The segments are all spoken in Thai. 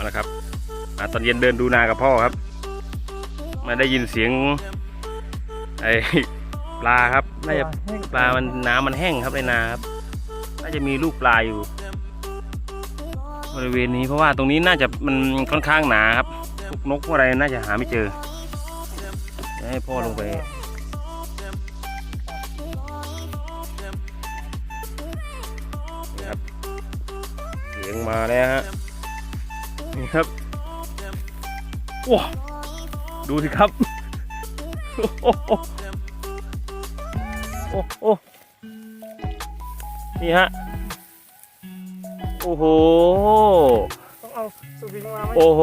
เอาละครับอ่าตอนเย็นเดินดูนากับพ่อครับมาได้ยินเสียงไอ้ปลาครับน่าจะปลามันน้ำมันแห้งครับในนาครับน่าจะมีลูกปลาอยู่ บริเวณนี้เพราะว่าตรงนี้น่าจะมันค่อนข้างหนาครับพวกนกพวกอะไรน่าจะหาไม่เจอเดี๋ยวให้พ่อลงไปนี่ครับเสียงมาแล้วฮะ นี่ครับว้าดูสิครับ โอ้โหโอ้โหนี่ฮะ โอ้โห ต้องเอาสวิงมาไหมโอ้โห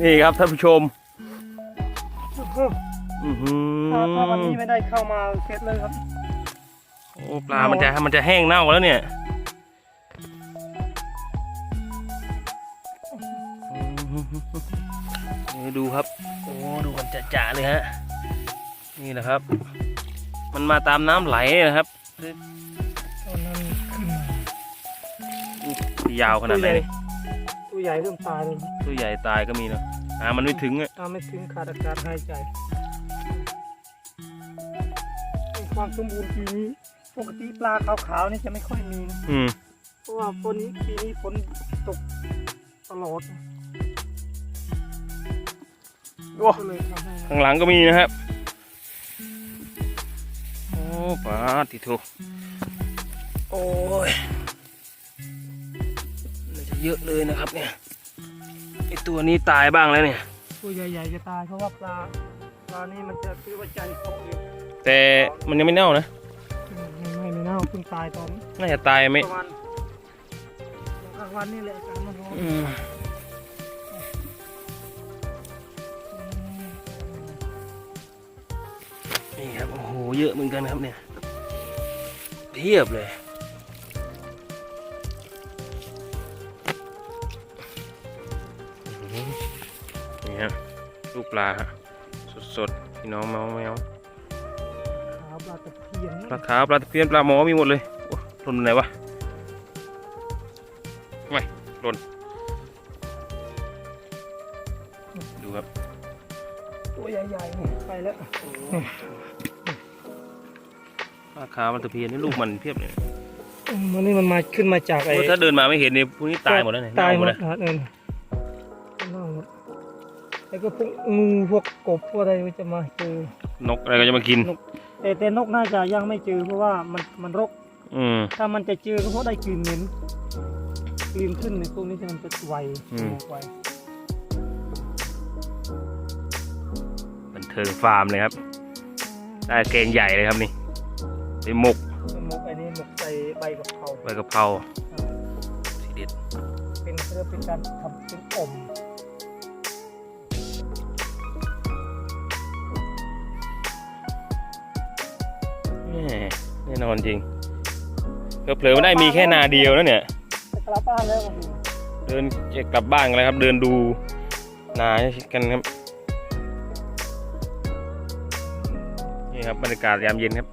นี่ครับท่านผู้ชมอื้อหือถ้าถ้าวันนี้ไม่ได้เข้ามาเสร็จเลยครับ โอ้ปลา มันจะมันจะแห้งเน่าแล้วเนี่ย ดูครับ โอ้ดูกันจะๆเลยฮะ นี่แหละครับ มันมาตามน้ำไหลนะครับตอนนั้นขึ้นมายาวขนาดไหนนี่ตัวใหญ่เริ่มตายเลยตัวใหญ่ตายก็มีเนอะอ่ามันไม่ถึงอะถ้าไม่ถึงขาดอากาศหายใจความสมบูรณ์ปีนี้ปกติปลาขาวๆนี่จะไม่ค่อยมีนะอืมเพราะว่าฝนนี้ปีนี้ฝนตกตลอด โอ้ก็เลยทำให้ข้างหลังก็มีนะครับ โอ้ปลาติโทโอ้ยน่าจะเยอะเลยนะครับเนี่ยไอตัวนี้ตายบ้างแล้วเนี่ย ตัวใหญ่ๆจะตายเพราะว่าปลาปลานี่มันจะคือว่าใจตกอยู่แต่มันยังไม่เน่านะไม่ไม่ไม่เน่าเพิ่งตายตอนน่าจะตายไม่ประมาณกลางวันนี่แหละกลางวัน นอืมนี่ครับ โอ้โห เยอะเหมือนกันครับเนี่ยเพียบเลย นี่ฮะลูกปลาฮะสดๆพี่น้องแมวแมวขาวปลาตะเพียนปลาขาวปลาตะเพียนปลาหมอมีหมดเลยโอ้หล่นไหนวะไม่หล่นดูครับ ตัวใหญ่ๆนี่ไปแล้ว ปลาขาวปลาตะเพียนนี่ลูกมันเพียบเลยอืมวันนี้มันมาขึ้นมาจากไอ้โอ้ถ้าเดินมาไม่เห็นเนี่ยพวกนี้ตายหมดแล้วเนี่ยตายหมดเน่นะเออเน่าหมดแล้วก็พวกงูพวกกบพวกอะไรก็จะมาเจอนกอะไรก็จะมากินแต่แต่นกน่าจะยังไม่เจอเพราะว่ามันมันรกอืมถ้ามันจะเจอก็เพราะได้กลิ่นเหม็นกลิ่นขึ้นในพวกนี้จะมันจะไวอืมไวบันเทิงฟาร์มเลยครับได้เกงใหญ่เลยครับนี่ ไปหมกเป็นหมกไอ้นี่หมกใส่ใบกะเพราใบกะเพราทีเด็ดเป็นเพื่อเป็นการทำเป็นอมแม่แน่นอนจริงเผลอๆไม่ได้มีแค่นาเดียวนะเนี่ย จะกลับบ้านแล้วก็คือเดินจะกลับบ้านกันแล้วครับ เดินดูนากันครับ นี่ครับบรรยากาศยามเย็นครับ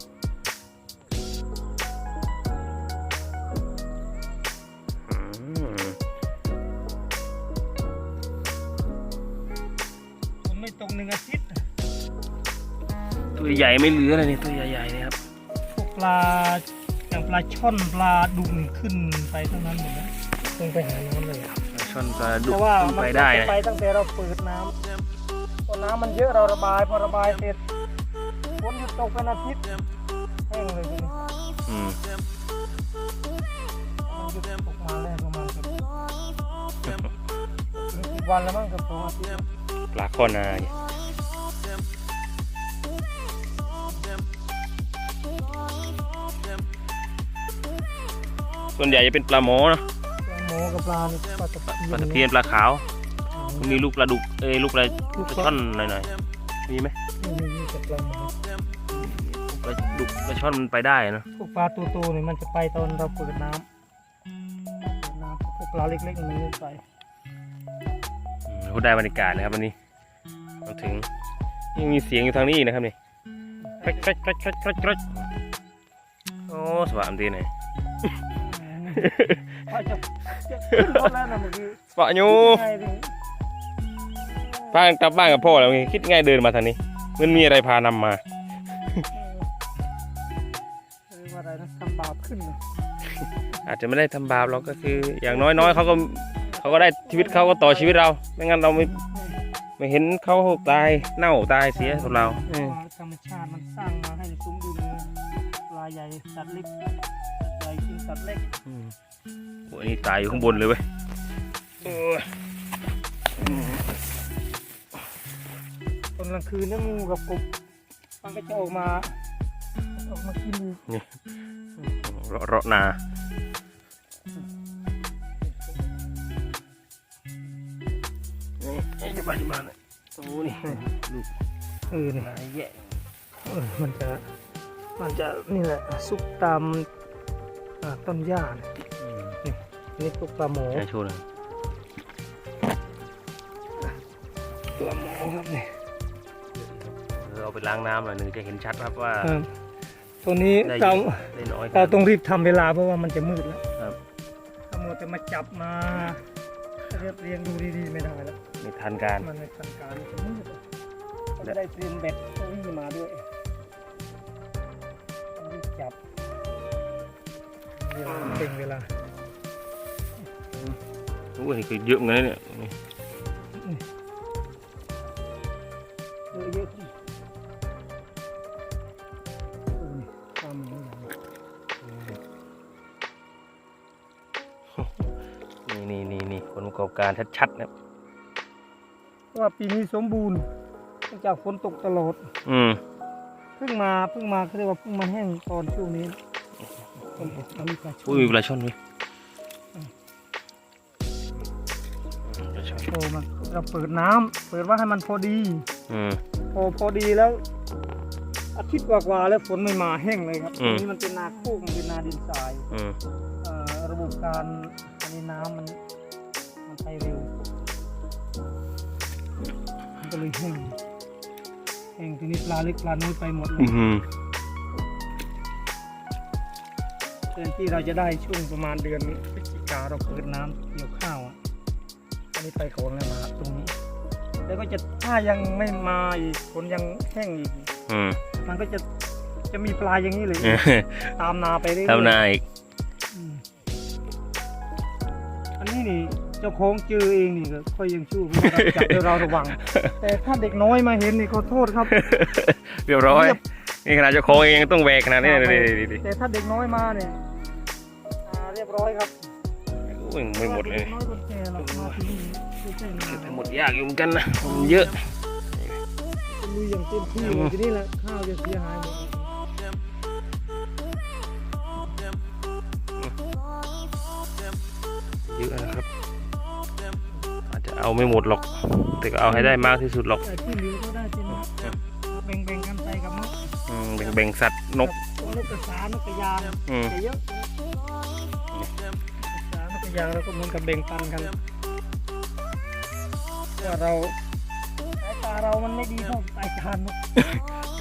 ไม่ตรงหนึ่งอาทิตย์ตัวใหญ่ไม่เหลือเลยนี่ตัวใหญ่ๆเนี่ยครับพวกปลาอย่างปลาช่อนปลาดุกขึ้นไปทั้งนั้นหมดนะลงไปหาน้ำเลยอะปลาช่อนปลาดุเพกราะว่าขึ้นมันไปได้จะนะไปตั้งแต่เราเปิดน้ำพอน้ำมันเยอะเราระบายพอระบายเสร็จฝนหยุดตกเป็นอาทิตย์แห้งเลยทีนี้อืมมันหยุดตกมาแล้วประมาณเกือบถึงสิบวันแล้วมั้งเกับสองอาทิตย์ ปลาข้อนาเนี่ยส่วนใหญ่จะเป็นปลาหมอเนอะปลาหมอกับปลานี่ปลาตะเพียนปลาตะเพียนปลาขาว มีลูกปลาดุกเอ้ยลูกปลาปลาช่อนหน่อยๆมีไหมนี่นี่กับปลาหมอปลาดุกปลาช่อนมันไปได้นะพวกปลาตัวโตๆนี่มันจะไปตอนเราเปิดน้ำเปิดน้ำพวกปลาเล็กๆนี่มันไม่ไปอืมพูดได้บรรยากาศนะครับวันนี้ มาถึงยังมีเสียงอยู่ทางนี้อีกนะครับนี่แกรกแกรกแกรกแกรกแกรกแกรกโอ้สว่างดีหน่อยว่าจะจะขึ้นรถแล้วนะเมื่อกี้ปะยูไงดิพากลับบ้านกับพ่อแล้วไงคิดไงเดินมาทางนี้ มันมีอะไรพานำมาเออว่าอะไรนะทำบาปขึ้นเลยอาจจะไม่ได้ทำบาปหรอกก็คือ อย่างน้อยๆเขาก็เขาก็ได้ชีวิตเขาก็ต่อชีวิตเรา ไม่งั้นเราไม่ ไม่เห็นเขาตายเน่าตายเสียกับเราเออธรรมชาติมันสร้างมาให้สมดุลเลยปลาใหญ่สัตว์เล็กสัตว์ใหญ่กินสัตว์เล็กอืมโอ้ยนี่ตายอยู่ข้างบนเลยเว้ยโอ้ยตอนกลางคืนเนี่ยงูกับกบมันก็จะออกมาออกมากินอีกเราะเราะนา นี่จะมาจะมาเนี่ยโอ้นี่ลูกเออเนี่ยนายแย่เออมันจะมันจะนี่แหละซุกตามอ่าต้นหญ้าเนี่ยอืมนี่พวกปลาหมอแค่โชว์หน่อยปลาหมอครับเนี่ยเราเอาไปล้างน้ำหน่อยหนึ่งจะเห็นชัดครับว่าครับตัวนี้ได้เยเราอะได้น้อยเราต้องรีบทำเวลาเพราะว่ามันจะมืดแล้วครับถ้ามัวแต่มาจับมา เรียบเรียงดูดีๆไม่ได้แล้วไม่ทันการ มันในทันการมันจะมืดอะเราจะได้เตรียมแบตเก้าอี้มาด้วยต้องรีบจับเดี๋ยวมันเป็นเวลาโอ้ยนี่คือเยอะเหมือนกันนะเนี่ยนี่เย กอบการชัดๆนะครับว่าปีนี้สมบูรณ์เนื่องจากฝนตกตลอด อืมเพิ่งมาเพิ่งมาเขาเรียกว่าเพิ่งมาแห้งตอนช่วงนี้ผมเอามีปลาช่อุ้วยมีปลาช่อนด้วยอืมปลาช่อนโอ้มันเราเปิดน้ำเปิดว่าให้มันพอดี อืม พอพอดีแล้ว อาทิตย์กว่าๆแล้วฝนไม่มาแห้งเลยครับอืมทีนี้มันเป็นนาโคกมันเป็นนาดินทรายอืม เอ่อระบบการอันนี้น้ำมันมัน มันก็เลยแห้งแห้งทีนี้ปลาเล็กปลาน้อยไปหมดเลอืยมแทนที่เราจะได้ช่วงประมาณเดือนพฤศจิกาเราเปิดน้ำเกี่ยวข้าวอะอันนี้ไปของแล้วมาตรงนี้ แล้วก็จะถ้ายังไม่มาอีกฝนยังแห้งอีกอืมมันก็จะจะมีปลาอย่างนี้เลย ตามนาไปเรื่อยๆทำนาอีกอืมอันนี้นี่ เจ้าของเจอเองนี่ก็ค่อยยังชู้เพราะว่าเราจับเดี๋ยวเราระวัง แต่ถ้าเด็กน้อยมาเห็นนี่ขอโทษครับ เรียบร้อย นี่ขนาดเจ้าของเองยังต้องแหวกขนาดนี้เลยดิดิแต่ถ้าเด็กน้อยมาเนี่ยอ่าเรียบร้อยครับอุ้ยไม่หมดเลยด็กน้อยคนแก่เรามาที่นี่ไม่ใช่นาแต่หมดยากอยู่เหมือนกันนะมันเยอะจะลุยอย่างเต็มที่อืมทีนี้แหละข้าวจะเสียหายหมด เอาไม่หมดหรอก แต่ก็เอาให้ได้มากที่สุดหรอกแต่ที่เหลือก็ได้เป็นแบ่งๆกันไปกับนกอืมแบ่งๆสัตว์นก นกกระสานกกระยางอืมจะเยอะสารกระยางเราก็เหมือนกับแบ่งปันกันว่าเราสายตาเรามันไม่ดีเท่าสายตานก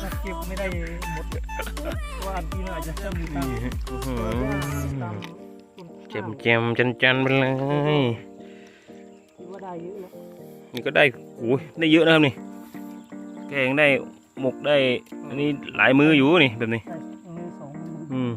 เราเก็บไม่ได้หมดเพราะว่าอันที่เราอาจจะเพิ่มตามอื้อหืตามอต้นเจมเจมจันจันๆไปเลยคิดว่า ได้เยอะแล้วนี่ก็ได้โอ้ยได้เยอะนะครับนี่แกงได้หมกได้ อันนี้หลายมืออยู่นี่แบบนี้ใช่มือสองมืออืม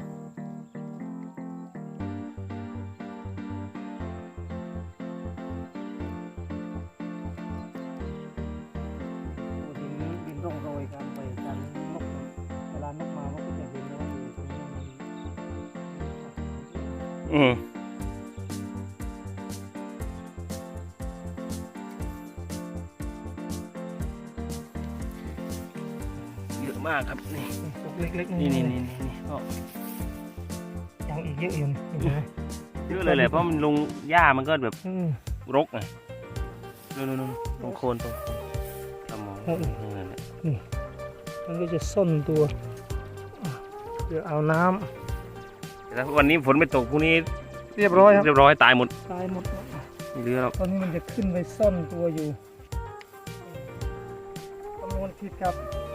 มากครับนี่พวกเล็กๆนี่นี่นี่นี่นี่ก็ยังอีกเยอะอยู่นี่เห็นไหมเยอะเลยแหละเพราะมันลงหญ้ามันก็แบบอืมรกไงนู่นนู่นนู่นตรงโคนตรงสมองโอ้โหนั่นแหละมันก็จะซ่อนตัวอะเดี๋ยวเอาน้ำแต่ถ้าวันนี้ฝนไม่ตกพรุ่งนี้เรียบร้อยครับเรียบร้อยตายหมดตายหมดไม่เหลือหรอกตอนนี้มันจะขึ้นไปซ่อนตัวอยู่คำนวณผิดครับเป็นแต่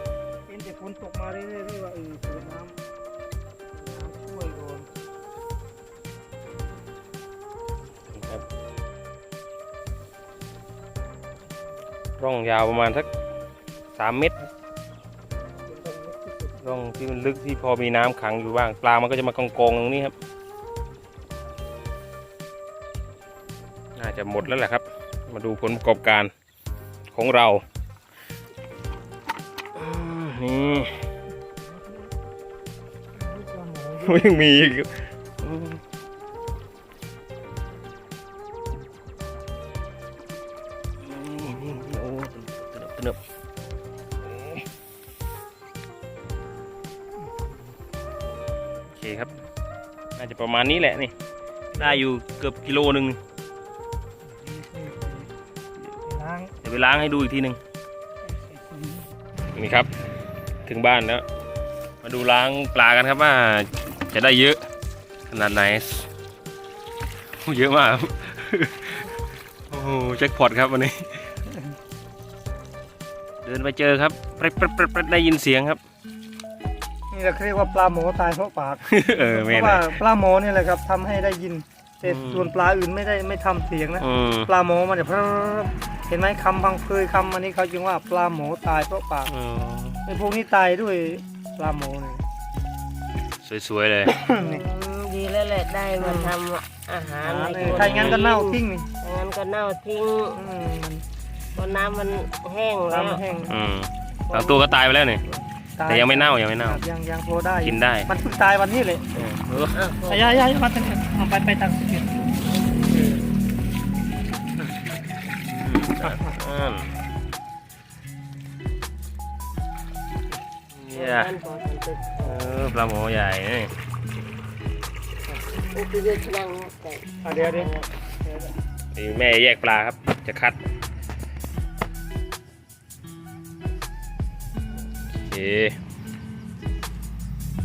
ฝนตกมาเรื่อยๆว่าเออสูดน้ำน้ำช่วยก่อนครับร่องยาวประมาณสักสามเมตร ร่องที่มันลึกที่พอมีน้ำขังอยู่บ้าง ปลามันก็จะมากองๆตรงนี้ครับ น่าจะหมดแล้วแหละครับ มาดูผลประกอบการของเรา ยังมีอีกอืมนี่ๆโอ้ตนึบตนึบโอเคครับ น่าจะประมาณนี้แหละนี่ ได้อยู่เกือบกิโลหนึ่งล้างเดี๋ยวไปล้างให้ดูอีกทีหนึ่งนี่ครับ ถึงบ้านแล้ว มาดูล้างปลากันครับว่า จะได้เยอะขนาดไหนโอ้เยอะมากครับโอ้โหแจ็คพอตครับวันนี้ เดินไปเจอครับเปรดเปรดเปรดเปรดได้ยินเสียงครับ นี่เราเรียกว่าปลาหมอตายเพราะปากเออเพไม่ราะนะว่าปลาหมอเนี่ยแหละครับทำให้ได้ยินแต่อืมส่วนปลาอื่นไม่ได้ไม่ทำเสียงนะอืมปลาหมอมันจะพรบเห็นไหมคำพังเพยคำอันนี้เขาจึงว่าปลาหมอตายเพราะปากอืมไอ้พวกนี้ตายด้วยปลาหมอเนี่ย สวยๆเลยนี่อืมดีแล้วแหละได้มาทำอาหารในใครงั้นก็เน่าทิ้งนี่ถ้างั้นก็เน่าทิ้งอืมมันเพราะน้ำมันแห้งปลาแล้วมันแห้งอืมบางตัวก็ตายไปแล้วนี่ตาแต่ยังไม่เน่ายังไม่เน่าครับยังยังพอได้กินได้ มันเพิ่งตายวันนี้เลยเออเอออ้าวอายายายมาตั้งเอาไปไปตังสิเกตอืมเนี่ยนั่นพ อสันติเออปลาหมอใหญ่นี่อุปเยชนังแต่อะเดี๋ยวเดี๋ยวนี่แม่แยกปลาครับ จะคัดโอเค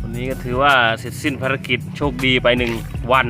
วันนี้ก็ถือว่าเสร็จสิ้นภารกิจโชคดีไปหนึ่งวัน